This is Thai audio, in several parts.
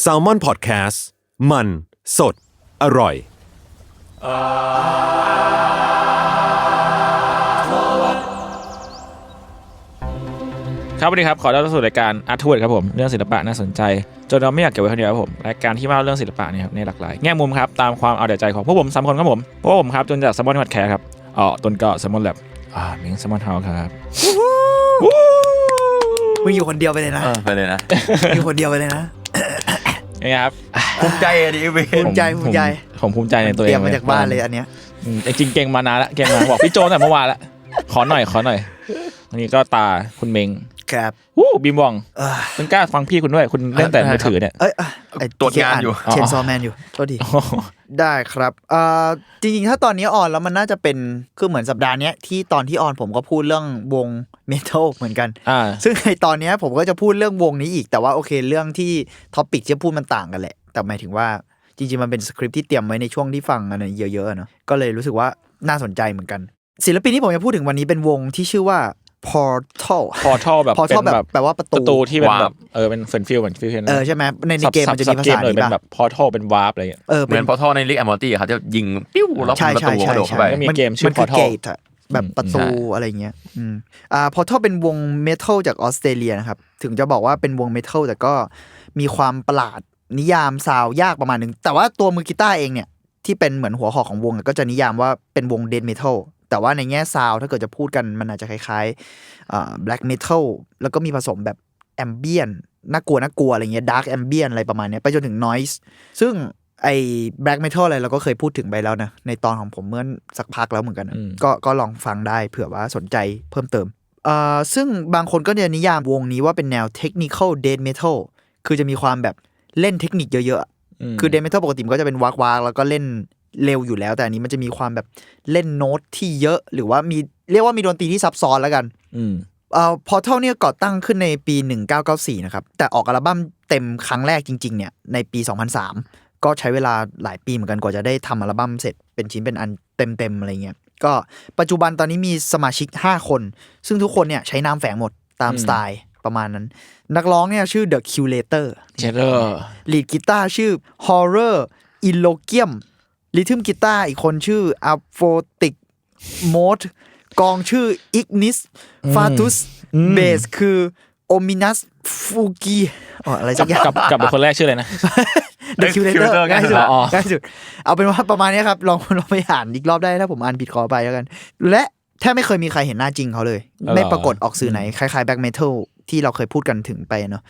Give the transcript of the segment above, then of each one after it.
แซลมอนพอดแคสต์มัน สด อร่อย ครับสวัสดีครับขอต้อนรับสู่รายการอาร์ทเวิร์ดครับผมเรื่องศิลปะน่าสนใจ จนเราไม่อยากเก็บไว้คนเดียวครับผมรายการที่มาเล่าเรื่องศิลปะเนี่ยครับในหลากหลายแง่มุมครับตามความเอาแต่ใจของพวกผมสามคนครับผมพวกผมครับจนจากสมอนวัดแคร์ครับอ๋อต้นก็สมอนแลบอ่ามิงสมอนเฮาครับ มึงอยู่คนเดียวไปเลยนะ เออไปเลยนะอยู่คนเดียวไปเลยนะนี่ครับ ภูมิใจอะดิเวภูมิใจภูมิใจ ผมผมภูมิใจในตัวเอเตรีงยมมาจากบ้านเลยอันเนี้ย อืมจริงๆเก่งมานานละเก่งมาบอกพี่โจตั้งแต่เมื่อวานละขอหน่อยขอหน่อยวันนี้ก็ตาคุณเมง ครับวู้บีมวองเออคุณกล้าฟังพี่คุณด้วย คุณเล่นแต่มือถือเนี่ยเอ้ยอะไอ้ตรวจงานอยู่เชนซอแมนอยู่โทษทีได้ครับเอ่อจริงๆ ถ้าตอนนี้ออนแล้วมันน่าจะเป็น คือเหมือนสัปดาห์เนี้ยที่ตอนที่ออนผมก็พูดเรื่องวงเมทัลเหมือนกันอ่าซึ่งในตอนเนี้ยผมก็จะพูดเรื่องวงนี้อีก แต่ว่าโอเคเรื่องที่ท็อปิกที่จะพูดมันต่างกันแหละ แต่หมายถึงว่าจริงๆ มันเป็นสคริปต์ที่เตรียมไว้ในช่วงที่ฟังอันนั้นเยอะๆอะเนาะก็เลยรู้สึกว่าน่าสนใจเหมือนกัน ศิลปินที่ผมจะพูดถึงวันนี้เป็นวงที่ชื่อว่า Portal พอท่อแบบ Portal เป็นแบบแปลว่าประตูประตูที่เป็นวาร์ปแบบเออเป็นเฟนฟิลเหมือนฟิลเฟนเออใช่ไหมในในเกมมันจะมีภาษาเลยนี้เป็นป่ะแบบพอท่อเป็นวาร์ปอะไรอย่างเงี้ยเออเหเป็มือนนพอท่อในลิกแอมอร์ตี้ครับจะยิงปิ้วแล้วใช่ประใช่ตูกใช่ระโดดใช่เข้าไปก็มีเกมชื่อมันคือ Portal เกตอะแบบประตูใช่อะไรเงี้ยอืมอ่าพอทเป็นวงเมทัลจากออสเตรเลียนะครับ ถึงจะบอกว่าเป็นวงเมทัลแต่ก็มีความประหลาดนิยามซาวยากประมาณหนึ่ง แต่ว่าตัวมือกีตาร์เองเนี่ย ที่เป็นเหมือนหัวหอกของวงอะก็จะนิยามว่าเป็นวงเดนเมทัล แต่ว่าในแง่ซาวด์ถ้าเกิดจะพูดกันมันอาจจะคล้ายๆอ่าแบล็กเมทัลแล้วก็มีผสมแบบแอมเบียนน่ากลัวน่ากลัวอะไรเงี้ยดาร์กแอมเบียนอะไรประมาณเนี้ยไปจนถึงนอยส์ซึ่งไอ้แบล็กเมทัลอะไรเราก็เคยพูดถึงไปแล้วนะ ในตอนของผมเมื่อสักพักแล้วเหมือนกันนะอืมก็ก็ลองฟังได้เผื่อว่าสนใจเพิ่มเติมเอ่อซึ่งบางคนก็จะนิยามวงนี้ว่าเป็นแนวเทคนิคอลเดนเมทัลคือจะมีความแบบเล่นเทคนิคเยอะๆอะมคือเดนเมทัลปกติมันก็จะเป็นวักวากแล้วก็เล่น เร็วอยู่แล้ว แต่อันนี้มันจะมีความแบบเล่นโน้ตที่เยอะหรือว่ามีเรียกว่ามีดนตรีที่ซับซ้อนแล้วกัน อืมเอ่อพอเท่าเนี่ยก่อตั้งขึ้นในปี 1994 นะครับ แต่ออกอัลบั้มเต็มครั้งแรกจริง ๆ เนี่ย ในปี 2003 ก็ใช้เวลาหลายปีเหมือนกันกว่าจะได้ทำอัลบั้มเสร็จเป็นชิ้นเป็นอันเต็ม ๆ อะไรเงี้ยก็ปัจจุบันตอนนี้มีสมาชิก 5 คน ซึ่งทุกคนเนี่ยใช้นามแฝงหมดตามอืมสไตล์ประมาณนั้น นักร้องเนี่ยชื่อ The Curator เชดเดอร์ลีดกีตาร์ชื่อ Horror Illogium ลิทึมกีตาร์อีกคนชื่อ a p h o t i c Mode กองชื่อ Ignis Fatus เบสคือ Ominous Fugi อ๋ออะไรสักอย่างกับกับบุคคลแรกชื่ออะไรนะ The Curator Curator ง่ายสุดอ๋ออ๋อง่ายสุด เอาเป็นว่าประมาณนี้ครับ ลองลองไปอ่านอีกรอบได้ถ้าผมอ่านผิดขอไปแล้วกัน และแทบไม่เคยมีใครเห็นหน้าจริงเขาเลยอ๋อเหรอไม่ปรากฏออกสื่อไหน คล้ายๆแบ็กเมทัลที่เราเคยพูดกันถึงไปเนาะ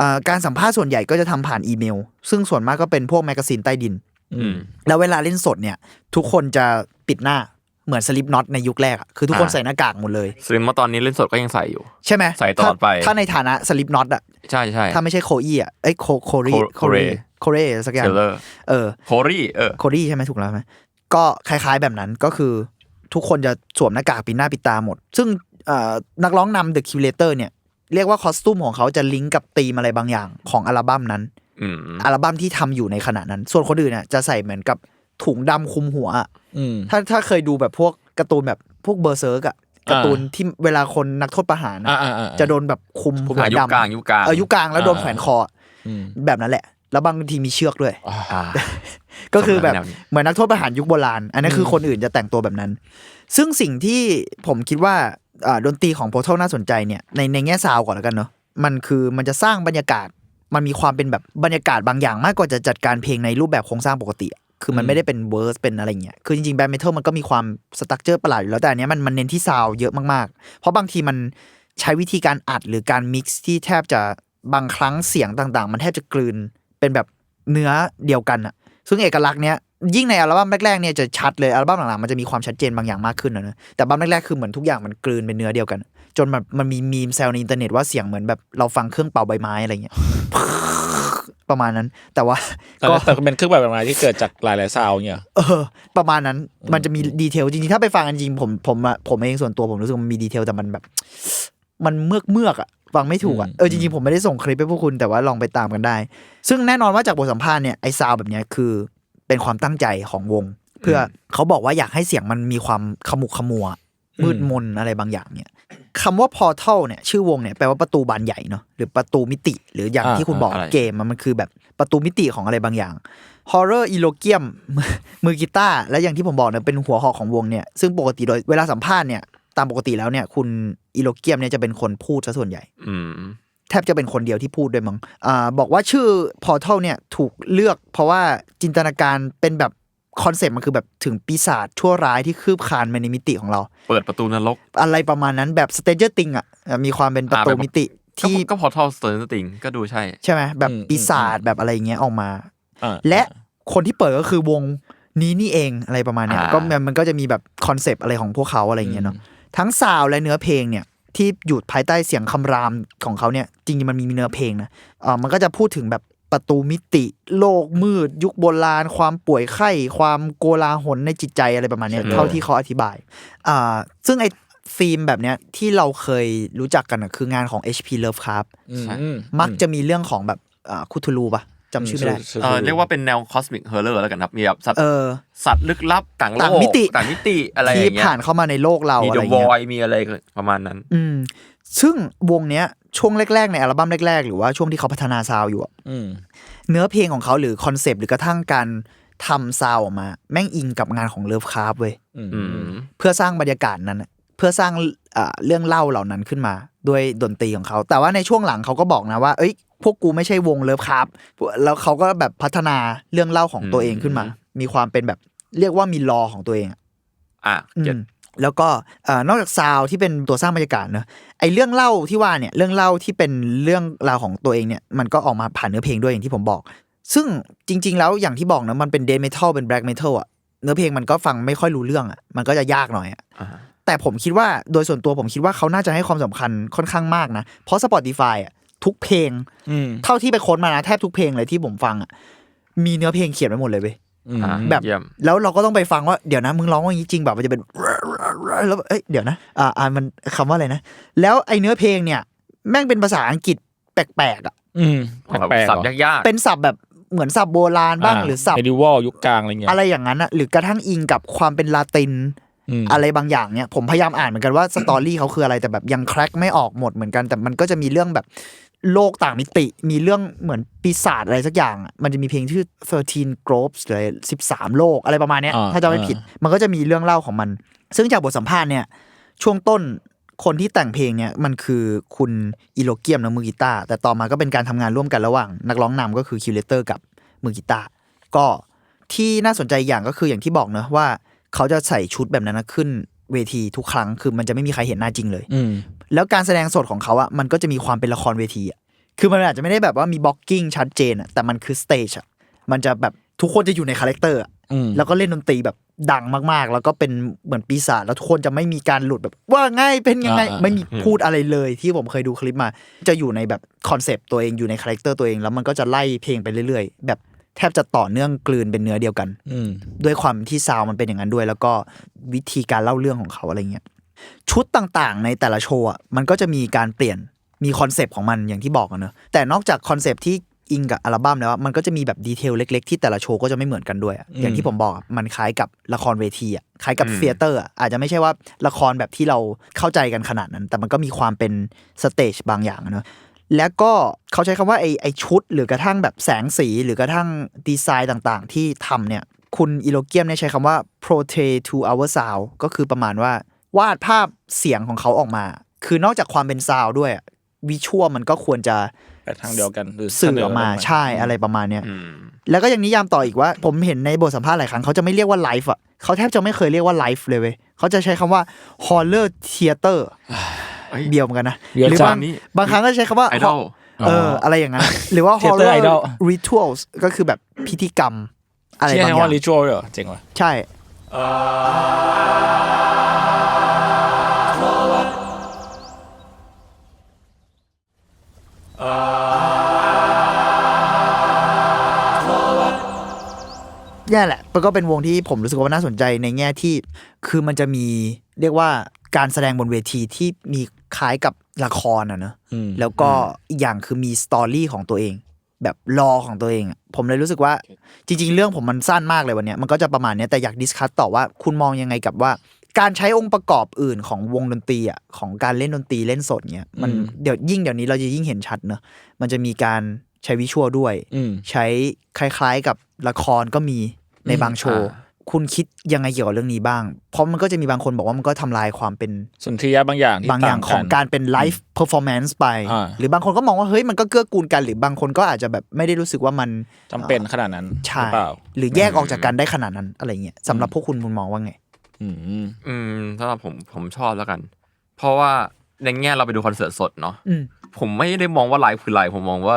อ่าการสัมภาษณ์ส่วนใหญ่ก็จะทำผ่านอีเมล ซึ่งส่วนมากก็เป็นพวกแมกกาซีนใต้ดินอืม แล้วเวลาเล่นสดเนี่ย ทุกคนจะปิดหน้าเหมือนสลิปน็อตในยุคแรกอะคือทุกคนอ่าใส่หน้ากากหมดเลยสลิมมาตอนนี้เล่นสดก็ยังใส่อยู่ ใช่ไหมใส่ตลอดไป ถ้าถ้าในฐานะสลิปน็อตอะใช่ใช่ถ้าไม่ใช่โคอี้อะเอ้ยโคโครีโคโครี Corey โคเรสักอย่าเชงลเลอร์เออโครี่เออโคดี้ใช่ไหมถูกแล้วไหมก็คล้ายๆแบบนั้นก็คือทุกคนจะสวมหน้ากากปิดหน้าปิดตาหมด ซึ่งเอ่อนักร้องนำ The Curator เนี่ยเรียกว่าคอสตูมของเขาจะลิงก์กับธีมอะไรบางอย่างของอัลบั้มนั้น อืมอัลบั้มที่ทำอยู่ในขณะนั้น ส่วนคนอื่นเนี่ยจะใส่เหมือนกับถุงดำคลุมหัวอะอืมถ้าถ้าเคยดูแบบพวกการ์ตูนแบบพวกเบอร์เซิร์กอะการ์ตูนที่เวลาคนนักโทษประหารอะอ่าอ่าอ่าจะโดนแบบคลุมหัวอะยุคดำกลางยุคกลางเออยุคกลางแล้วโดนแขวนคออืมแบบนั้นแหละ แล้วบางทีมีเชือกด้วยอ่าอ่าก็คือแบบสมัยนั้นเหมือนนักโทษประหารยุคโบราณ อันนั้นคือคนอื่นจะแต่งตัวแบบนั้น ซึ่งสิ่งที่ผมคิดว่าอ่าดนตรีของโพเทลน่าสนใจเนี่ยในในแง่ซาวด์ก่อนแล้วกันเนาะมันคือมันจะสร้างบรรยากาศ มันมีความเป็นแบบบรรยากาศบางอย่างมากกว่าจะจัดการเพลงในรูปแบบโครงสร้างปกติอะคือมันไม่ได้เป็นเวอร์สเป็นอะไรเงี้ย คือจริงๆแบนด์เมทัลมันก็มีความสตั๊กเจอร์ประหลาดอยู่แล้วแต่อันเนี้ยมันมันเน้นที่ซาวด์เยอะมากๆ เพราะบางทีมันใช้วิธีการอัดหรือการมิกซ์ที่แทบจะบางครั้งเสียงต่างๆ มันแทบจะกลืนเป็นแบบเนื้อเดียวกันอะซึ่งเอกลักษณ์เนี้ยยิ่งในอัลบั้มแรกๆเนี่ยจะชัดเลยอัลบั้มหลังๆมันจะมีความชัดเจนบางอย่างมากขึ้นนะนะแต่อัลบั้มแรกๆคือเหมือนทุกอย่างมันกลืนเป็นเนื้อเดียวกัน จนมันมันมีมีมแซวในอินเทอร์เน็ตว่าเสียงเหมือนแบบเราฟังเครื่องเป่าใบไม้อะไรเงี้ยประมาณนั้น แต่ว่าแต่ก็แต่เป็นเครื่องแบบอะไรที่เกิดจากหลายๆซาวด์เนี่ยเออ ประมาณนั้นมันจะมีดีเทลจริงๆถ้าไปฟังกันจริงผมผมอะผมเองส่วนตัวผมรู้สึกว่ามันมีดีเทลแต่มันแบบ มันเมือกเมือกๆอะฟังไม่ถูกอะอืมเออจริงๆผมไม่ได้ส่งคลิปให้พวกคุณแต่ว่าลองไปตามกันได้ ซึ่งแน่นอนว่าจากบทสัมภาษณ์เนี่ยไอซาวแบบเนี้ยคือ เป็นความตั้งใจของวง เพื่อเขาบอกว่าอยากให้เสียงมันมีความขมุกขมัวมืดมนอะไรบางอย่างเนี่ย คำว่า portal เนี่ยชื่อวงเนี่ยแปลว่าประตูบานใหญ่เนาะหรือประตูมิติ หรืออย่างอ่าที่คุณบอกอะไรเกมอะมันคือแบบประตูมิติของอะไรบางอย่าง horror e l o g i u m มือกีตาร์และอย่างที่ผมบอกเนี่ยเป็นหัวหอกของวงเนี่ยซึ่งปกติโดยเวลาสัมภาษณ์เนี่ยตามปกติแล้วเนี่ยคุณอีโลเกียมเนี่ยจะเป็นคนพูดซะส่วนใหญ่อืมแทบจะเป็นคนเดียวที่พูดด้วยมั้งอ่าบอกว่าชื่อ Portal เนี่ยถูกเลือกเพราะว่าจินตนาการเป็นแบบ คอนเซ็ปต์มันคือแบบถึงปีศาจชั่วร้ายที่คืบคลานมาในมิติของเรา เปิดประตูนรก อะไรประมาณนั้นแบบ Stranger Things อะอะมีความเป็นประตูอ่าแบบมิติที่ก็ก็พอทอลสเตอร์ติงก็ดูใช่ ใช่ไหมแบบอืมปีศาจแบบอะไรอย่างเงี้ยออกมาอ่าและคนที่เปิดก็คือวงนี้นี่เองอะไรประมาณเนี้ยอ่าก็มันมันก็จะมีแบบคอนเซปต์อะไรของพวกเขาอะไรอย่างเงี้ยเนาะทั้งซาวด์และเนื้อเพลงเนี่ยที่อยู่ภายใต้เสียงคำรามของเขาเนี่ยจริงๆมันมีเนื้อเพลงนะเอ่ามันก็จะพูดถึงแบบ ประตูมิติ โลกมืด ยุคโบราณ ความป่วยไข้ ความโกลาหลในจิตใจอะไรประมาณเนี้ยใช่เท่าที่เขาอธิบายอ่าซึ่งไอ้ธีมแบบเนี้ยที่เราเคยรู้จักกันอะคืองานของ HP Lovecraft อืมใช่อืมมักจะมีเรื่องของแบบอ่าคุทูลูปะจำชื่อไม่ได้ชื่เออเรียกว่าเป็นแนวคอสมิกเฮอร์เลอร์แล้วกันครับ มีแบบสัตว์เออสัตว์ลึกลับต่างโลกต่างมิติต่างมิติอะไรอที่ย่างเงี้ยผ่านเข้ามาในโลกเรามีอะเดไรอะเงี้บอยยมีอะไรประมาณนั้น อืมซึ่งวงเนี้ยช่วงแรกๆในอัลบั้มแรกๆ หรือว่าช่วงที่เขาพัฒนาซาวด์อยู่อะอืมเนื้อเพลงของเขาหรือคอนเซปต์หรือกระทั่งการทำซาวด์ออกมา แม่งอิงกับงานของเลิฟคราฟเว้ยอืมอืมเพื่อสร้างบรรยากาศนั้นอะเพื่อสร้างอ่าเรื่องเล่าเหล่านั้นขึ้นมา ด้วยดนตรีของเขา แต่ว่าในช่วงหลังเขาก็บอกนะว่า เอ้ย พวกกูไม่ใช่วงเลิฟคราฟแล้วเขาก็แบบพัฒนาเรื่องเล่าของตัวเองขึ้นมา มีความเป็นแบบเรียกว่ามีลอของตัวเองอะอะอืเก็ตม แล้วก็เอ่อนอกจากซาวด์ที่เป็นตัวสร้างบรรยากาศเนอะไอเรื่องเล่าที่ว่าเนี่ยเรื่องเล่าที่เป็นเรื่องราวของตัวเองเนี่ยมันก็ออกมาผ่านเนื้อเพลงด้วยอย่างที่ผมบอก ซึ่งจริง ๆ แล้วอย่างที่บอกนะมันเป็นเดนเมทัลเป็นแบล็กเมทัลอะเนื้อเพลงมันก็ฟังไม่ค่อยรู้เรื่องอะมันก็จะยากหน่อยอะอ่าแต่ผมคิดว่าโดยส่วนตัวผมคิดว่าเขาน่าจะให้ความสำคัญค่อนข้างมากนะ เพราะ Spotify อะทุกเพลงอืมเท่าที่ไปค้นมานะแทบทุกเพลงเลยที่ผมฟังอะมีเนื้อเพลงเขียนไว้หมดเลยเว้ยอืมอ่าแบบเยี่ยมแล้วเราก็ต้องไปฟังว่าเดี๋ยวนะมึงร้องว่าอย่างนี้จริงแบบมันจะเป็น แล้วเอ้ยเดี๋ยวนะอ่าอ่ามันคำว่าอะไรนะ แล้วไอเนื้อเพลงเนี่ย แม่งเป็นภาษาอังกฤษแปลกๆอะอืมแบบแปลกๆสับเหรอยากเป็นศัพท์แบบเหมือนศัพท์โบราณบ้างหรือศัพท์เมดิวอลยุคกลางอะไรเงี้ยอะไรอย่างนั้นอะหรือกระทั่งอิงกับความเป็นลาตินอืมอะไรบางอย่างเนี่ยผมพยายามอ่านเหมือนกันว่าสตอรี่เขาคืออะไรแต่แบบยังแคร็กไม่ออกหมดเหมือนกัน แต่มันก็จะมีเรื่องแบบโลกต่างมิติ มีเรื่องเหมือนปีศาจอะไรสักอย่างอะมันจะมีเพลงชื่อ 13 Groves หรือ 13 โลกอะไรประมาณเนี้ยอ่าถ้าจะไม่ผิด มันก็จะมีเรื่องเล่าของมัน ซึ่งจากบทสัมภาษณ์เนี่ยช่วงต้นคนที่แต่งเพลงเนี่ยมันคือคุณอีโลเกียมนะมือกีตาร์แต่ต่อมาก็เป็นการทำงานร่วมกันระหว่างนักร้องนำก็คือคิวเลเตอร์กับมือกีตาร์ก็ที่น่าสนใจอย่างก็คืออย่างที่บอกเนอะว่าเขาจะใส่ชุดแบบนั้นนะขึ้นเวทีทุกครั้งคือมันจะไม่มีใครเห็นหน้าจริงเลยอืมแล้วการแสดงสดของเขาอะมันก็จะมีความเป็นละครเวทีอะคือมันอาจจะไม่ได้แบบว่ามีบล็อกกิ้งชัดเจนอะแต่มันคือสเตจอะมันจะแบบทุกคนจะอยู่ในคาแรคเตอร์อะอืมแล้วก็เล่นดนตรีแบบ ดังมากๆ แล้วก็เป็นเหมือนปีศาจแล้วทุกคนจะไม่มีการหลุดแบบ ว่าไงเป็นยังไงอ่า ไม่มีพูดอะไรเลย ที่ผมเคยดูคลิปมา จะอยู่ในแบบคอนเซปต์ตัวเองอยู่ในคาแรคเตอร์ตัวเองแล้วมันก็จะไล่เพลงไปเรื่อยๆ แบบแทบจะต่อเนื่องกลืนเป็นเนื้อเดียวกัน อืม ด้วยความที่ซาวด์มันเป็นอย่างนั้นด้วย แล้วก็วิธีการเล่าเรื่องของเขาอะไรเงี้ยชุดต่างๆ ในแต่ละโชว์อะมันก็จะมีการเปลี่ยนมีคอนเซปต์ของมันอย่างที่บอกอะเนอะแต่นอกจากคอนเซปต์ที่ อิงกับอัลบั้มแล้วอะมันก็จะมีแบบดีเทลเล็ก ๆ ที่แต่ละโชว์ก็จะไม่เหมือนกันด้วยอะอืมอย่างที่ผมบอกอะมันคล้ายกับละครเวทีอะคล้ายกับอืมเฟียเตอร์อะอาจจะไม่ใช่ว่าละครแบบที่เราเข้าใจกันขนาดนั้น แต่มันก็มีความเป็นสเตจบางอย่างอะเนอะแล้วก็เขาใช้คำว่าไอ้ไอ้ชุด หรือกระทั่งแบบแสงสีหรือกระทั่งดีไซน์ต่างๆ ที่ทำเนี่ยคุณอีโลเกียมเนี่ยใช้คำว่า portray to our sound ก็คือประมาณว่าวาดภาพเสียงของเขาออกมา คือนอกจากความเป็นซาวด้วยวิชวลมันก็ควรจะ ไปทางเดียวกันหรือสื่อออกมาเสนอใช่อะไรประมาณเนี้ยอืมแล้วก็ยังนิยามต่ออีกว่า ผมเห็นในบทสัมภาษณ์หลายครั้งเขาจะไม่เรียกว่าไลฟ์อะเขาแทบจะไม่เคยเรียกว่าไลฟ์เลยเว้ยเขาจะใช้คำว่า horror theater เอ้ยเบียวเหมือนกันนะเบียวหรืจับางงนี่บางครั้งก็ใช้คำว่าไอดอลเอออะไรอย่างนั้นหรือว่า Theater horror idol rituals ก็คือแบบพิธีกรรม อะไรเชื่บางออย่าว่างริชวลเหรอเจ๋งว่ะใช่ นี่แหละมันก็เป็นวงที่ผมรู้สึกว่าน่าสนใจในแง่ที่ คือมันจะมีเรียกว่าการแสดงบนเวทีที่มีคล้ายกับละครอะเนอะอืมแล้วก็อีกอย่างคือมีสตอรี่ของตัวเอง แบบรอของตัวเองอะผมเลยรู้สึกว่าจริง ๆ เรื่องผมมันสั้นมากเลยวันเนี้ยมันก็จะประมาณเนี้ยแต่อยากดิสคัตต่อว่าคุณมองยังไงกับว่า การใช้องค์ประกอบอื่นของวงดนตรีอะของการเล่นดนตรีเล่นสดเนี้ยมันอืมเดี๋ยวยิ่งเดี๋ยวนี้เราจะยิ่งเห็นชัดเนอะมันจะมีการใช้วิชวลด้วยอืมใช้คล้าย ๆกับละครก็มี ในบางโชว์อ่าคุณคิดยังไงเกี่ยวกับเรื่องนี้บ้าง เพราะมันก็จะมีบางคนบอกว่ามันก็ทำลายความเป็นสุนทรียะบางอย่างที่บางอย่างต่ของการเป็นไลฟ์เพอร์ฟอร์แมนซ์ไปอ่าหรือบางคนก็มองว่าเฮ้ยมันก็เกื้อกูลกัน หรือบางคนก็อาจจะแบบไม่ได้รู้สึกว่ามันจำเป็นขนาดนั้นใช่หรือเปล่าหรือแยกออกจากกันได้ขนาดนั้นอะไรเงี้ยสำหรับพวกคุณคุณมองว่าไง อืมอืมสำหรับผมผมชอบแล้วกัน เพราะว่าในแง่เราไปดูคอนเสิร์ตสดเนาะอืมผมไม่ได้มองว่าไลฟ์คือไลฟ์ผมมองว่า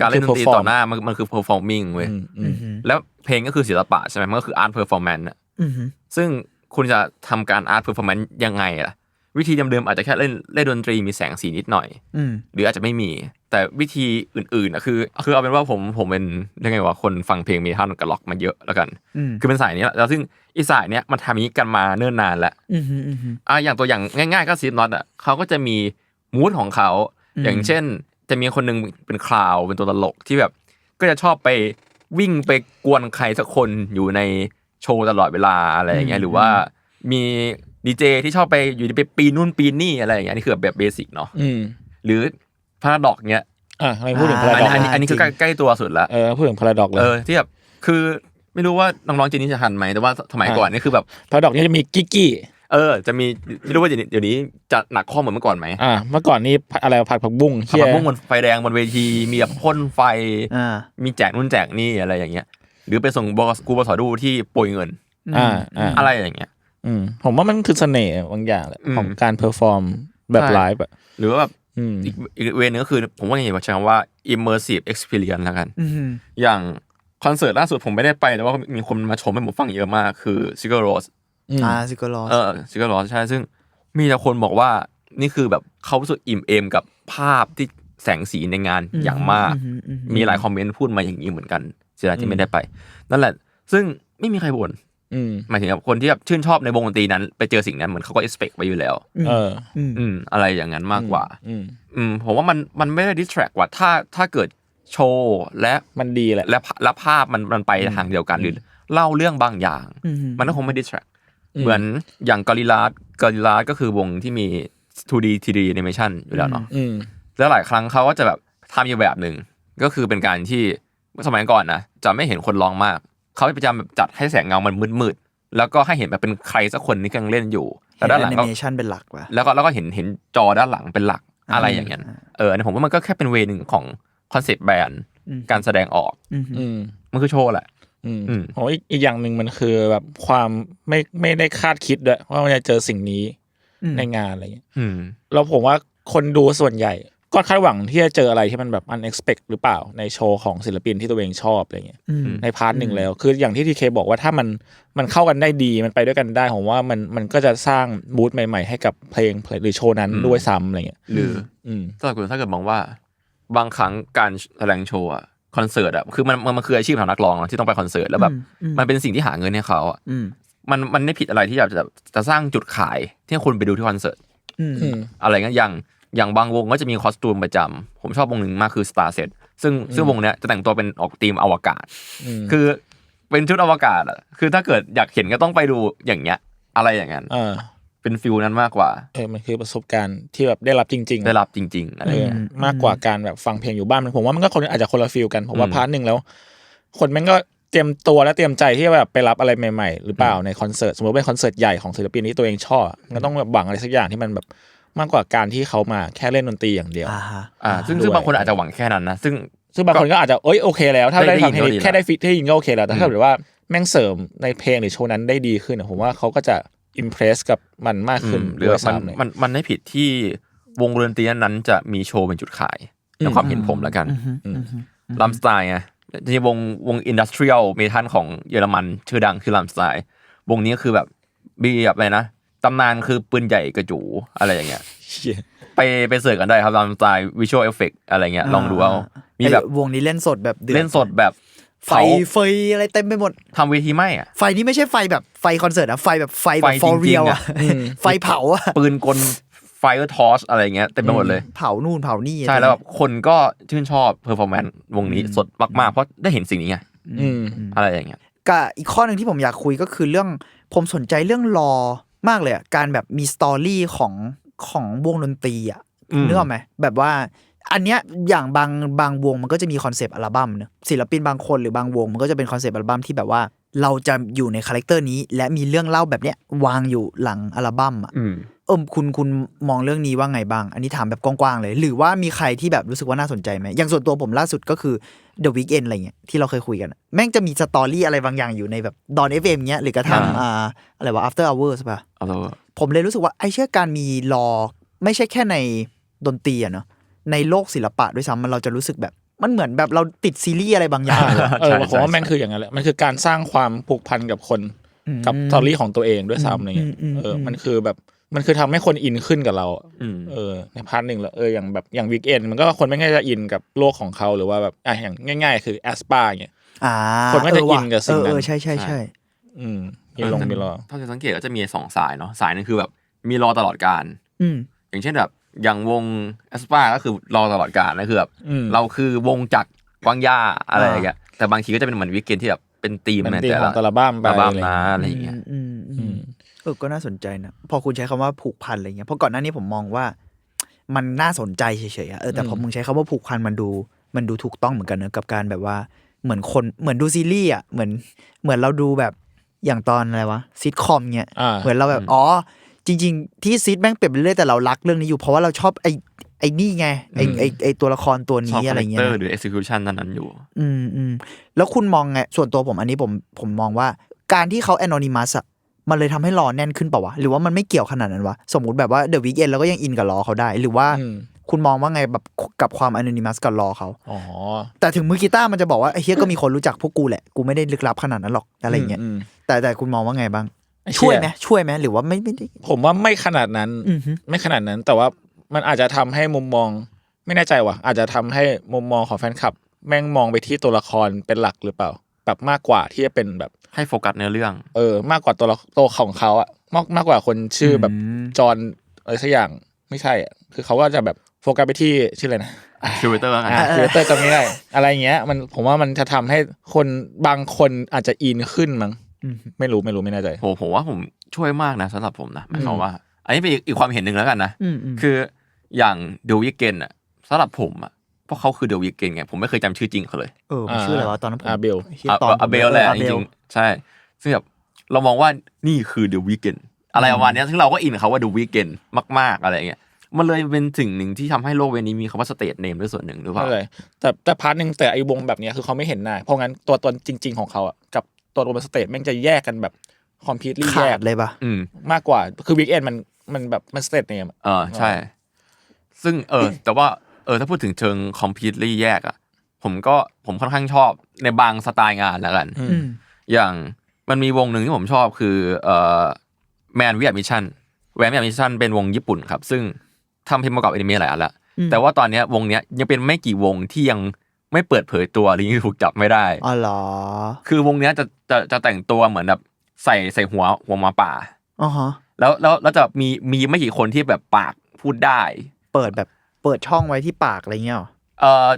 การเล่นดนตรีคือ perform ต่อหน้ามันมันคือ performing เว้ยอืมอืมแล้วเพลงก็คือศิลปะใช่ไหมมันก็คือ art performance อะอืมซึ่งคุณจะทำการ art performance ยังไงล่ะ วิธีเดิมๆอาจจะแค่เล่นเล่นดนตรีมีแสงสีนิดหน่อยอืมหรืออาจจะไม่มี แต่วิธีอื่นๆอะคือ คือเอาเป็นว่าผมผมเป็นยังไงวะคนฟังเพลงเมทัลกับล็อกมาเยอะแล้วกันอืมคือเป็นสายนี้แหละแล้วซึ่งอีสายเนี้ยมันทำอย่างนี้กันมาเนิ่นนานแล้วอืมอืมอืมอะอย่างตัวอย่างง่าย ๆ ก็ซีน็อตอะเขาก็จะมีมูดของเขาอืมอย่างเช่น จะมีคนหนึ่งเป็นคลาวเป็นตัวตลกที่แบบ ก็จะชอบไปวิ่งไปกวนใครสักคนอยู่ในโชว์ตลอดเวลาอะไรอย่างเงี้ยหรือว่ามีดีเจที่ชอบไปอยู่ดีไปปีนนู่นปีนนี่อะไรอย่างเงี้ยนี่คือแบบเบสิกเนาะอืมหรือพาราดอกเงี้ยอะทำไมพูดถึงพาราอันดอกนี้อันนี้อันนี้คือใกล้ใกล้ตัวสุดละเออพูดถึงพาราดอกเลเอยอที่แบบคือไม่รู้ว่าน้องๆเจนนี่จะทันไหมแต่ว่าสมัยก่อนนี่คือแบบพาราดอกนี่จะมีกิ๊กกี้ เออ จะมีไม่รู้ว่าเดี๋ยวนี้เดี๋ยวนี้จะหนักข้อเหมือนเมื่อก่อนไหมอ่าเมื่อก่อนนี่อะไรผัดผักบุ้งขับเฮียมาพุ่งบนไฟแดงบนเวทีมีแบบพ่นไฟอ่ามีแจกนู่นแจกนี่อะไรอย่างเงี้ย หรือไปส่งบกกูบสดูที่โปรยเงินอ่าอ่าอะไรอย่างเงี้ย อืมผมว่ามันคือเสน่ห์บางอย่างแหละอืมของการเพอร์ฟอร์มแบบใช่ไลฟ์อะหรือว่าแบบอืมอีกอีกเวนึงก็คือ ผมว่าอย่างไรใช้คำว่า immersive experience แล้วกันอืมอย่างคอนเสิร์ตล่าสุดผมไม่ได้ไปแต่ว่ามีคนมาชมให้ผมฟังเยอะมากคือ s i g a r o s อืม อ่าซิกโลอสเออ s i g a r o s ใช่ซึ่งมีแต่คนบอกว่านี่คือแบบเขารู้สึกอิ่มเอมกับภาพที่แสงสีในงานอย่างมาก มีหลายคอมเมนต์พูดมาอย่างนี้เหมือนกันเสียดายที่ไม่ได้ไป นั่นแหละ ซึ่งไม่มีใครบ่นอืมหมายถึงแบบคนที่แบบชื่นชอบในวงดนตรีนั้น ไปเจอสิ่งนั้นเหมือนเขาก็ expect ไว้อยู่แล้ว เอออืมอืม อะไรอย่างนั้นมากกว่า อืมอืมผมว่ามันมันไม่ได้ distract ว่าถ้าถ้าเกิดโชว์และมันดีแหละและและภาพมันมันไปทางเดียวกันหรือเล่าเรื่องบางอย่างอืมมันก็คงไม่ distract อืม เหมือนอย่างกอริลาสกอริลาสก็คือวงที่มี 2D 3D animation อยู่แล้วเนาะอืมแล้วหลายครั้งเขาก็จะแบบทำอยู่แบบหนึ่งก็คือเป็นการที่สมัยก่อนนะจะไม่เห็นคนร้องมากเขาจะพยายามแบบจัดให้แสงเงามันมืดๆแล้วก็ให้เห็นแบบเป็นใครสักคนที่กำลังเล่นอยู่เห็แล้วนด้านหแอลังนิก็เมชันเป็นหลักว่ะแล้วก็แล้วก็เห็นเห็นจอด้านหลังเป็นหลักอ่าอะไรอย่างเงี้ยเอออันนี้ผมว่ามันก็แค่เป็นเวหนึ่งของคอนเซปต์แบรนด์อืมการแสดงออกอืมอืมมันคือโชว์แหละ อืมอืมโอ้อีกอีกอย่างหนึ่งมันคือแบบความไม่ไม่ได้คาดคิดด้วยว่ามันจะเจอสิ่งนี้อืมในงานอะไรอย่างเงี้ยอืมแล้วผมว่าคนดูส่วนใหญ่ ก็คาดหวังที่จะเจออะไรที่มันแบบ unexpected หรือเปล่า ในโชว์ของศิลปินที่ตัวเองชอบอะไรเงี้ยอืมในพาร์ทหนึ่งแล้ว คืออย่างที่ทีเคบอกว่าถ้ามันมันเข้ากันได้ดีมันไปด้วยกันได้ผมว่ามันมันก็จะสร้างมูดใหม่ ๆ ให้กับเพลงหรือโชว์นั้นอืมด้วยซ้ำอะไรเงี้ยหรืออืมถ้าเกิดถ้าเกิดมองว่า บางครั้งการแสดงโชว์อะ คอนเสิร์ตอะคือมันมันมันคืออาชีพของนักร้องเนอะที่ต้องไปคอนเสิร์ตแล้วแบบอืมมันเป็นสิ่งที่หาเงินให้เขาอะอืมมันมันไม่ผิดอะไรที่อยากจะจะสร้างจุดขายที่ให้คนไปดูที่คอนเสิร์ตอืมอืมอะไรเงี้ยอย่างอย่างบางวงก็จะมีคอสตูมประจำผมชอบวงหนึ่งมากคือ Star Set ซึ่งซึ่งวงเนี้ยจะแต่งตัวเป็นออกธีมอวกาศอืมคือเป็นชุดอวกาศอะคือถ้าเกิดอยากเห็นก็ต้องไปดูอย่างเงี้ย อะไรอย่างนั้นอ่า เป็นฟิลนั้นมากกว่า เออมันคือประสบการณ์ที่แบบได้รับจริง ๆ ได้รับจริง ๆ อะไรเออเงี้ยมากกว่าการแบบฟังเพลงอยู่บ้านผมว่ามันก็คนอาจจะคนละฟีลกันผมว่าอืมพาร์ทหนึ่งแล้ว คนแม่งก็เตรียมตัวและเตรียมใจที่จะแบบไปรับอะไรใหม่ๆ หรือเปล่าในคอนเสิร์ตสมมติเป็นคอนเสิร์ตใหญ่ของศิลปินที่ตัวเองชอบมันก็ต้องแบบหวังอะไรสักอย่างที่มันแบบมากกว่าการที่เขามาแค่เล่นดนตรีอย่างเดียวอ่าฮะอ่าซึ่งด้วยซึ่งบางคนอาจจะหวังแค่นั้นนะซึ่งซึ่งบางคนก็อาจจะเอ้ยโอเคแล้ว ถ้าได้ได้ฟังเพลงได้ยินก็ดีแค่ได้ฟิตได้ยินก็โอเคแล้วแต่ถ้าอืมเกิดว่าแม่งเสริมในเพลงหรือโชว์นั้นได้ดีขึ้นอะผมว่าเขาก็จะ อิมเพรสกับมันมากอืขึ้นมหรือด้วว่ายมันซ้ำเลยมันมันไม่ผิดที่วงดนตรีนั้นจะมีโชว์เป็นจุดขายในความเห็นผมแล้วกันอืมลัมสไตน์ไงจริงๆวงวงอินดัสเทรียลเมทัลของเยอรมัน ชื่อดังคือลัมสไตน์วงนี้ก็คือแบบมีแบบอะไรนะตำนานคือปืนใหญ่กระจูอะไรอย่างเงี้ยเชี่ยไปไปเสิร์ชกันได้ครับลัมสไตน์วิชวลเอฟเฟกอะไรเงี้ยลองดูเอา มีแบบไอ้วงนี้เล่นสดแบบดือเล่นสดแบบ ไฟเผาเฟยอะไรเต็มไปหมดทำเวทีไหมอะ ไฟนี้ไม่ใช่ไฟแบบไฟคอนเสิร์ตนะไฟแบบไฟแบบไฟ for จริง real ๆอะอะไฟเผาอะปืนกลไฟทอสอะไรเงี้ยเต็มไปหมดเลย เผานู่นเผานี่ใช่แล้วแบบคนก็ชื่นชอบเพอร์ฟอร์แมนซ์วงนี้สดมากๆเพราะได้เห็นสิ่งนี้ไงอืมอะไรอย่างเงี้ยกับอีกข้อหนึ่งที่ผมอยากคุยก็คือเรื่องผมสนใจเรื่องรอมากเลยอะการแบบมีสตอรี่ของของวงดนตรีอะอืมนึกออกไหมแบบว่า อันเนี้ยอย่างบางบางวงมันก็จะมีคอนเซปต์อัลบั้มเนอะศิลปินบางคนหรือบางวงมันก็จะเป็นคอนเซปต์อัลบั้มที่แบบว่า เราจะอยู่ในคาแรคเตอร์นี้ และมีเรื่องเล่าแบบเนี้ยวางอยู่หลังอัลบั้มอะอืมเออคุณคุณมองเรื่องนี้ว่าไงบ้าง อันนี้ถามแบบกว้างๆเลย หรือว่ามีใครที่แบบรู้สึกว่าน่าสนใจไหมอย่างส่วนตัวผมล่าสุดก็คือ The Weeknd อะไรเงี้ยที่เราเคยคุยกันอะแม่งจะมีสตอรี่อะไรบางอย่างอยู่ในแบบดอนเอฟเอ็มเงี้ยหรือกระทั่งอ่าอ่าอะไรวะ after hours ป่ะเอาเราผมเลยรู้สึกว่าไอ้เชื่อการมีรอไม่ใช่แค่ในดนตรีอะเนาะ ในโลกศิลปะด้วยซ้ำมันเราจะรู้สึกแบบมันเหมือนแบบเราติดซีรีส์อะไรบางอย่างเออผมว่าแม่งคืออย่างนั้นแหละมันคือการสร้างความผูกพันกับคนกับสตอรี่ของตัวเองด้วยซ้ำอะไรเงี้ยอืมอืมเอออมมันคือแบบมันคือทำให้คนอินขึ้นกับเราอืมเออในพาร์ทหนึ่งแล้วเอออย่างแบบอย่างวิกเอนมันก็คนไม่ง่ายจะอินกับโลกของเขาหรือว่าแบบอะอย่างง่าย ๆ คือแอสปาเงี้ยอ่าคนก็จะเว่อินกับสิ่งนั้นเออเออใช่ใช่ใช่อืมมีลงมีรอถ้าจะสังเกตก็จะมีสองสายเนาะสายหนึงคือแบบมีรอตลอดการ อืมอย่างเช่นแบบ อย่างวงแอสปาก็คือรอตลอดการนะคือแบบอืมเราคือวงจากกวางย่าอะไรอย่างเงี้ยแต่บางทีก็จะเป็นเหมือนวิกเกนที่แบบเป็นธีมเป็นในตีมแต่ขอละงแต่ละบ้ามไปอัลบั้มอะไรนะเงี้ยอะไรอย่างเงี้ยอืมอืมอือืมมเออก็น่าสนใจนะพอคุณใช้คำว่าผูกพันอะไรเงี้ยเพราะก่อนหน้านี้ผมมองว่า มันน่าสนใจเฉยๆอะเออแต่พอมึงใช้คำว่าผูกพันมันดู มันดูถูกต้องเหมือนกันเนอะกับการแบบว่าเหมือนคนเหมือนดูซีรีส์อะเหมือนเหมือนเราดูแบบอย่างตอนอะไรวะซิทคอมเงี้ยอ่าเหมือนเราแบบอ๋อ จริง ๆ ที่ซิทแม่งเปลี่ยนไปเรื่อยแต่เรารักเรื่องนี้อยู่เพราะว่าเราชอบไอ้ไอ้นี่ไงไอ้ไอ้ไอ้ตัวละครตัวชอบนี้คาอะไรแรคเงี้เตอยร์หรือ execution นั้นๆอยู่ อืมอืมแล้วคุณมองไง ส่วนตัวผมอันนี้ผมผมมองว่า การที่เขาแอนอนิมัสอะมันเลยทำให้รอแน่นขึ้นเปล่าวะ หรือว่ามันไม่เกี่ยวขนาดนั้นวะ สมมติแบบว่าเดอะวิกเอนเราก็ยังอินกับรอเขาได้ หรือว่าอืมคุณมองว่าไงแบบกับความแอนอนิมัสกับรอเขาอ๋อแต่ถึงมือกีตาร์มันจะบอกว่าไอ้เฮียก็มีคนรู้จักพวกกูแหละ กูไม่ได้ลึกลับขนาดนั้นหรอกอะไรเงี้ยมแต่แต่คุณมองว่าไงบ้างไอ้เหี้ย ช่วยไหมช่วยไหมหรือว่าไม่ไม่ได้ ผมว่าไม่ขนาดนั้นอือฮึไม่ขนาดนั้น แต่ว่ามันอาจจะทำให้มุมมอง ไม่แน่ใจว่ะ อาจจะทำให้มุมมองของแฟนคลับ แม่งมองไปที่ตัวละครเป็นหลักหรือเปล่า แบบมากกว่าที่จะเป็นแบบ ให้โฟกัสเนื้อเรื่อง เออ มากกว่าตัวละตัวของเขาอะมากมากกว่าคนชื่อแบบมจอห์นอะไรสักอย่างไม่ใช่อะคือเขาก็จะแบบโฟกัสไปที่ชื่ออะไรนะคิวเตอร์กันอ่าครีเอเตอร์จำไม่ได้อะไรเงี้ย มันผมว่ามันจะทำให้คนบางคนอาจจะอินขึ้นมั้งอืม ไม่รู้ไม่รู้ไม่แน่ใจโหผมว่าผมช่วยมากนะสำหรับผมนะหมายความว่า อันนี้เป็นอีกอีกความเห็นหนึ่งแล้วกันนะอืมอืมคืออย่างเดวิกเกนอะสำหรับผมอะเพราะเขาคือเดวิกเกนไงผมไม่เคยจำชื่อจริงเขาเลยเออมันชื่ออะไรวะตอนนั้นผมอาเบลหี้ยอะตอนผมอาเบลแหละออจอาเบลริงๆใช่ซึ่งแบบเรามองว่านี่คือเดวิกเกนอะไรประมาณเนี้ยซึ่งเราก็อินกับเขาว่าเดวิกเกนมาก ๆอะไรเงี้ยมันเลยเป็นสิ่งหนึ่งที่ทำให้โลกเวนี้มีคำว่าสเตทเนมด้วยส่วนหนึ่งหรือเปล่าเลยแต่แต่พาร์ทหนึ่งแต่ไอ้วงแบบเนี้ยคือเขาไม่เห็นหน้าเพราะงั้นตัวตนจริง ๆ ของเขาอะกับ ตัวตนบนสเตจแม่งจะแยกกันแบบคอมพิวต์แยขาดกเลยปะอืม มากกว่า คือวิกเอนมันมันแบบมันสเตจเนมเออใช่ ซึ่งเออ แต่ว่าเออถ้าพูดถึงเชิงคอมพิวต์แยกอะผมก็ผมค่อนข้างชอบในบางสไตล์งานแล้วกัน อืม อย่างมันมีวงหนึ่งที่ผมชอบคือเอ่อแมนวิ a มิชชั่นแวนวิ a มิชชั่นเป็นวงญี่ปุ่นครับ ซึ่งทำเพลงประกอบอนิเมะหลายอันละ อืม แต่ว่าตอนเนี้ยวงเนี้ยยังเป็นไม่กี่วงที่ยัง ไม่เปิดเผยตัวหรือยังถูกจับไม่ได้อ๋อเหรอ คือวงเนี้ยจะจะจะแต่งตัวเหมือนแบบใส่ใส่หัวหัวหมาป่าอ๋อฮะแล้วแล้วแล้วจะมีมีไม่กี่คนที่แบบปากพูดได้ เปิดแบบเปิดช่องไว้ที่ปากอะไรเงี้ยเหรอเออ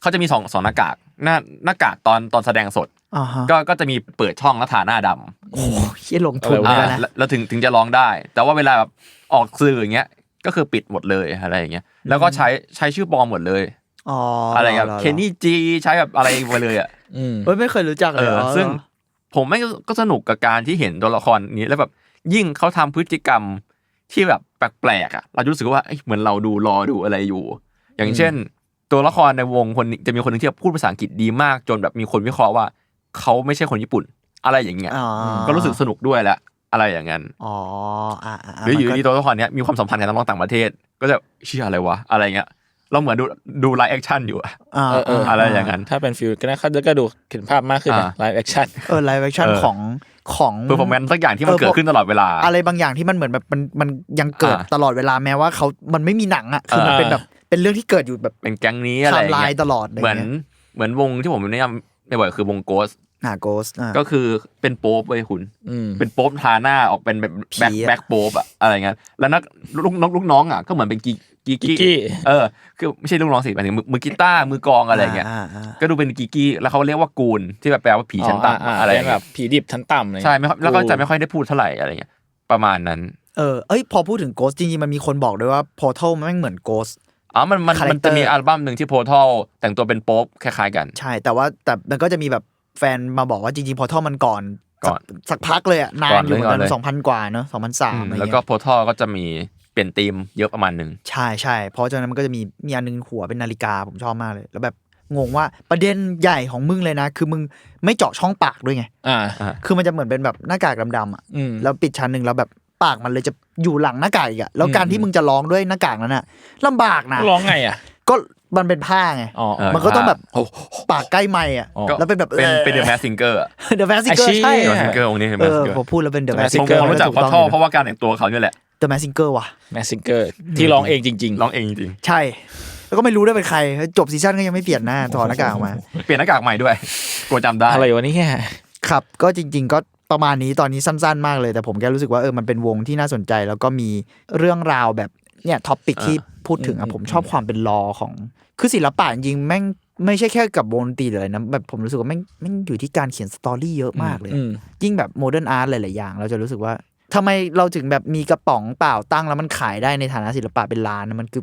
เขาจะมีสองสองหน้ากากหน้าหน้ากากตอนตอนแสดงสดอ่าฮะก็ก็จะมีเปิดช่องแล้วทาหน้าดำโอ้โหเฮียลงทุนอะไรเลวะยนะแล้วแล้วถึงถึงจะร้องได้ แต่ว่าเวลาแบบออกสื่ออย่างเงี้ยก็คือปิดหมดเลยอะไรอย่างเงี้ยแล้วก็ใช้ใช้ชื่อปลอมหมดเลย อ๋ออะอะไรแบบเคนนี่จีใช้แบบอะไรไปเลยอะอืมเฮ้ยไม่เคยรู้จักเอเลยออ๋อซึ่งเหรอผมไม่งก็สนุกกับการที่เห็นตัวละครนี้แล้วแบบยิ่งเขาทำพฤติกรรมที่แบบแปลกๆอะ เราจะรู้สึกว่าเอ้ยเหมือนเราดูรอดูอะไรอยู่ อย่างเช่น ตัวละครในวงคนนี้จะมีคนหนึงที่พูดภาษาอังกฤษดีมาก จนแบบมีคนวิเคราะห์ว่าเขาไม่ใช่คนญี่ปุ่น อะไรอย่างเงี้ยอ๋อก็รู้สึกสนุกด้วยแหละอะไรอย่างนั้นอ๋ออ่าาหรืออยู่มันก็ดีตัวละครเนี้ยมีความสัมพันธ์กับนักร้องต่างประเทศ ก็จะเชื่ออะไรวะอะไรเงี้ย เราเหมือนดูดูไลฟ์แอคชั่นอยู่อะอ่าเออเอออะไรอย่างนั้น ถ้าเป็นฟิลก็น่าก็ดูเห็นภาพมากขึ้นนะอ่าไลฟ์แอคชั่นเออไลฟ์แอคชั่นเออของของเพอร์ฟอร์แมนซ์สักอย่างที่มันเออเกิดขึ้นตลอดเวลา อะไรบางอย่างที่มันเหมือนแบบมันมันยังเกิดอ่าตลอดเวลาแม้ว่าเขามันไม่มีหนังอะคือมันอ่าเป็นแบบเป็นเรื่องที่เกิดอยู่แบบเป็นแก๊งนี้อะไรอย่างไทม์ไลเงี้น์ยตลอดอะไรเหมือนเงี้ยเหมือนวงที่ผมแนะนำ ในบ่อยคือวงโกสอ่าโกสอ่าก็คือเป็นโป๊ปเว้ยคุณอืมเป็นโป๊ปทาหน้าออกเป็นแบบแบ็คผีอะแบ็คโป๊ปอะอะไรเงี้ยแล้วนักลูกน้องลูกน้องอะก็เหมือนเป็นกีกีกิกกี้เออคือไม่ใช่ลูกน้องสิหมายถึงมือมือกีตาร์มือกลองอะไรเงี้ยาอ่าก็ดูเป็นกีกี้แล้วเขาเรียกว่ากูนที่แบบแปลว่าผีชั้นต่ำอะอะไรเป็นเงี้ยแบบผีดิบชั้นต่ำเลยใช่ไม่ค่อยแล้วก็จะไม่ค่อยได้พูดเท่าไหร่อะไรเงี้ยประมาณนั้นเออเอ้ยพอพูดถึง Ghost จริงๆมันมีคนบอกด้วยว่า Portal มันไม่เหมือน Ghost อ๋อมันมัน Character มันจะมีอัลบั้มหนึ่งที่โพทัลแต่งตัวเป็นโป๊ปคล้ายๆกัน ใช่ แต่ว่าแต่มันก็จะมีแบบแฟนมาบอกว่าจริงๆ Portal มันก่อนก่อนสัสักพักเลยอะนาก่อนนอยู่เหมือนก่กัอนนเลยสองพันกว่าเนอะสองพันสามอืมอะไรแล้วเงี้ก็ยโพทัลก็จะมีเปลี่ยนธีมเยอะประมาณหนึ่ง ใช่ใช่เพราะฉะนั้นมันก็จะมีมีอันนึงหัวเป็นนาฬิกาผมชอบมากเลย แล้วแบบงงว่าประเด็นใหญ่ของมึงเลยนะ คือมึงไม่เจาะช่องปากด้วยไง อ่า คือมันจะเหมือนเป็นแบบหน้ากากดำๆอะอืม แล้วปิดชั้นหนึ่งแล้วแบบ ปากมันเลยจะอยู่หลังหน้ากากอีกอะแล้วการอืมที่มึงจะร้องด้วยหน้ากากนั้นอะลำบากนะร้องไงอะก็มันเป็นผ้าไง อ๋อเออมันก็ต้องแบบโอ้ปากใกล้ไมค์อะอ๋อ แล้วเป็นแบบเป็นเป็นเดอะแมสซิงเกอร์เดอะแมสซิงเกออาชีร์พ ใช่เดอะแมสซิงเกอร์องค์นี้เดอะเอแมสอซิงเกอพอร์พูดแล้วเป็นเดอะแมส The ซิผงมเกอร์ผมรู้จักโพทัลเพราะว่าการแต่งตัวเขาเนี่ยแหละเดอะแมสซิงเกอร์ว่ะ แมสซิงเกอร์ที่ร้องเองจริงร้องเองจริงใช่ แล้วก็ไม่รู้ด้วยเป็นใคร จบซีซั่นก็ยังไม่เปลี่ยนหน้าถอดหน้ากากออกมา ๆเปลี่ยนหน้ากากใหม่ด้วยกลัวจำได้ๆอะไรวะเนี่ยครับ ก็จริง ๆ ก็ ประมาณนี้ตอนนี้สั้นๆ มากเลย แต่ผมแค่รู้สึกว่าเออมันเป็นวงที่น่าสนใจ แล้วก็มีเรื่องราวแบบเนี่ยท็อปิกที่พูดถึงอะผมชอบความเป็นลอของ คือศิลปะจริงๆแม่งไม่ใช่แค่กับวงดนตรีเลยนะแบบผมรู้สึกว่าแม่งแม่งอยู่ที่การเขียนสตอรี่เยอะมากเลยอืมยิ่งแบบโมเดิร์นอาร์ตหลายๆอย่าง เราจะรู้สึกว่าทำไมเราถึงแบบมีกระป๋องเปล่าตั้งแล้วมันขายได้ในฐานะศิลปะเป็นล้านนะมันคือ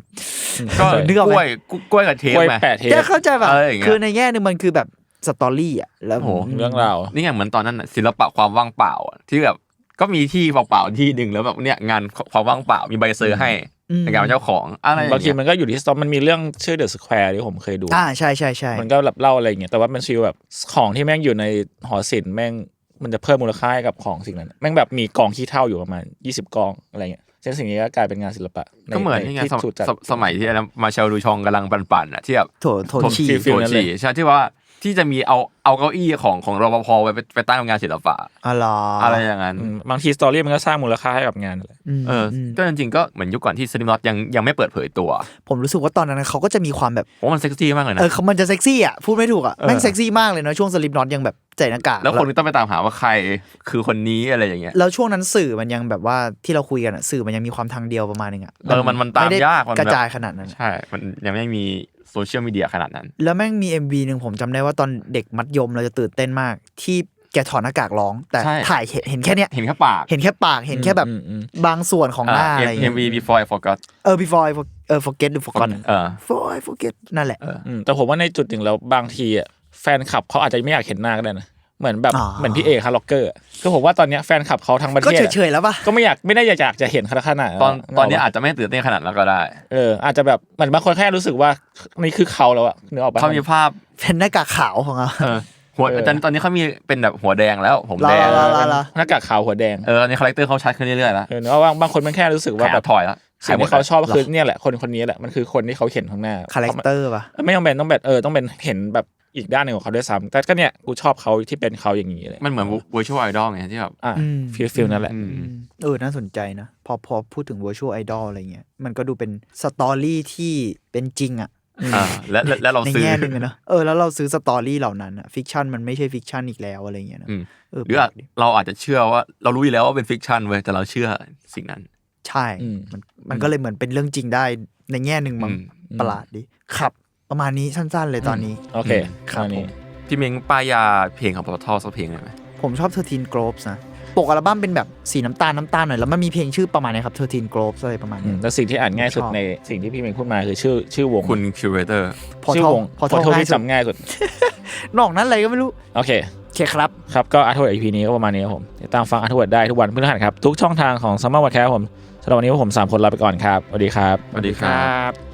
ก็นึกออกไหมกล้วยกล้วยกับเทปกล้วยไหมแปะเทปแกเข้าใจแบบอะไรอย่างเงี้ยคือในแง่หนึงมันคือแบบ สตอรี่อะแล้วโอ้โหเรื่องราวนี่ไงเหมือนตอนนั้นน่ะศิลปะความว่างเปล่าอะที่แบบก็มีที่เปล่าๆที่หนึ่งแล้วแบบเนี่ยงานความว่างเปล่ามีใบเซอร์ให้อืมในการเป็นเจ้าของอะไรอย่บางทีเงี้ยมันก็อยู่ที่สต็อปมันมีเรื่องชื่อเดอะสแควร์ที่ผมเคยดูอ่าใช่ใช่ใช่มันก็แบบเล่าอะไรอย่างเงี้ยแต่ว่ามันฟีลแบบของที่แม่งอยู่ในหอศิลป์แม่งมันจะเพิ่มมูลค่าให้กับของสิ่งนั้น แม่งแบบมีกองขี้เท่าอยู่ประมาณ 20 กองอะไรเงี้ยซึ่งสิ่งนี้ก็กลายเป็นงานศิลปะใก็เหมือนใที่ไงที่สมถูกจัดสมสมัยที่อะไรนะมาเชลดูชองกำลังปั่นๆอะที่แบบโถโถชีฟีลโถนั้นเลยฉี่ใช่ที่ว่า ที่จะมีเอาเอาเก้าอี้ของของรปภไปไปตั้งงานศิลปะอ๋อเหรออะไรอย่างนั้นอืมบางทีสตอรี่มันก็สร้างมูลค่าให้กับงานนั่นแหละมเอออมก็จริงๆก็เหมือนยุคก่อนที่สลิมน็อตยังยังไม่เปิดเผยตัว ผมรู้สึกว่าตอนนั้นเขาก็จะมีความแบบผมว่ามันเซ็กซี่มากเลยนะเออเขามันจะเซ็กซี่อะพูดไม่ถูกอะเออแม่งเซ็กซี่มากเลยนะช่วงสลิปน็อตยังแบบใส่หน้ากากแล้วคนก็ต้องไปตามหาว่าใครคือคนนี้อะไรอย่างเงี้ยแล้วช่วงนั้นสื่อมันยังแบบว่าที่เราคุยกันอะสื่อมันยังมีความทางเดียวประมาณนึงอะเออมันมันตามไได้ยากมันกแบบระจายขนาดนั้นอะใช่มันยังไม่มี โซเชียลมีเดียขนาดนั้น แล้วแม่งมี MV หนึ่งผมจำได้ว่าตอนเด็กมัธยมเราจะตื่นเต้นมาก ที่แกถอดหน้ากากร้อง แต่ใช่ถ่ายเห็นเห็นแค่เนี้ยเห็นแค่ปากเห็นแค่ปากเห็นแค่แบบอืมอืมบางส่วนของหน้าอะไรเอ็เงี้มยวี before I forgot เออ before I for- เออ forget หรือ forgot เออ before I forget นั่นแหละอืมแต่ผมว่าในจุดหนึ่งแล้วบางทีอะแฟนคลับเขาอาจจะไม่อยากเห็นหน้าก็ได้นะ เหมือนแบบอ๋อเหมือนพี่เอกฮาร์ล็อกเกอร์อะคือผมว่าตอนเนี้ยแฟนคลับเขาทั้งประก็เทศอะเฉยๆแล้วป่ะก็ไม่อยากไม่ได้อยากจะเห็นขนาดขนาดตอนตอนนี้กกปะอาจจะไม่ตื่นเต้นขนาดนั้นก็ได้ เออ อาจจะแบบเหมือนบางคนแค่รู้สึกว่านี่คือเขาแล้วอะนึกออกปะเขามีภาพเป็นหน้ากากขาวของเราเออหัวเออตอนตอนนี้เขามีเป็นแบบหัวแดงแล้ว ผมลาแดงลาลาลาหน้ากากขาวหัวแดงเออตอนนี้คาแรคเตอร์เขาชัดขึ้นเรื่อยๆแล้วเออเนอะว่าบางคนมันแค่รู้สึกว่าขายแบแบบบถอยแล้วสิ่งที่เขาชอบก็คือเนี่ยแหละคนคนนี้แหละมันคือคนที่เขาเห็นข้างหน้าคาแรคเตอร์ป่ะไม่ต้องเป็นต้องแบบเออต้องเป็นเห็นแบบ อีกด้านหนึ่งของเขาด้วยซ้ำแต่ก็เนี่ยกูชอบเขาที่เป็นเขาอย่างนี้เลย มันเหมือน virtual idol ไงที่แบบอะอืม ฟีลฟีลนั่นแหละอืมเออน่าสนใจนะ พอพอพูดถึง virtual idol อะไรเงี้ย มันก็ดูเป็นสตอรี่ที่เป็นจริงอะอ่าและและและเราในซื้อ แง่หนึงอะเนอะเออแล้วเราซื้อสตอรี่เหล่านั้นอะฟิกชันมันไม่ใช่ฟิกชันอีกแล้วอะไรเงี้ยนะอืม เออหรืออาจแปลกดิเราอาจจะเชื่อว่าเรารู้อยู่แล้วว่าเป็นฟิกชันเว้ยแต่เราเชื่อสิ่งนั้น ใช่ อืม มันมันก็เลยเหมือนเป็นเรื่องจริงได้ในแง่หนึ่งมั้งอืม ประหลาดดิครับ ประมาณนี้สั้น ๆ เลยตอนนี้ โอเคครับอันนี้ผมพี่เม้งป้ายยาเพลงของปตทสักเพลงหน่อยไหมผมชอบ13 Globes นะปกอัลบั้มเป็นแบบสีน้ำตาลน้ำตาลหน่อยแล้วมันมีเพลงชื่อประมาณนี้ครับ13 Globes อะไรประมาณอืนี้มแล้วสิ่งที่อ่านง่ายสุดชอบในสิ่งที่พี่เมงพูดมาคือชื่อชื่อวงคุณคิวเรเตอร์พอชื่อท่องวงพอพอท่องโทษง่ายที่สุดจำง่ายสุดนอกนั้นอะไรก็ไม่รู้โอเคโอเคครับ ครับ ก็อาร์ทเวิร์ด EP นี้ก็ประมาณนี้ครับผมติดตามฟังอาร์ทเวิร์ดได้ทุกวันพฤหัสครับ ทุกช่องทางของซัมเมอร์วัดแคร์ผมสำหรับวันนี้พวกผม 3 คนลาไปก่อนครับสวัสดีครับสวัสดีครับบ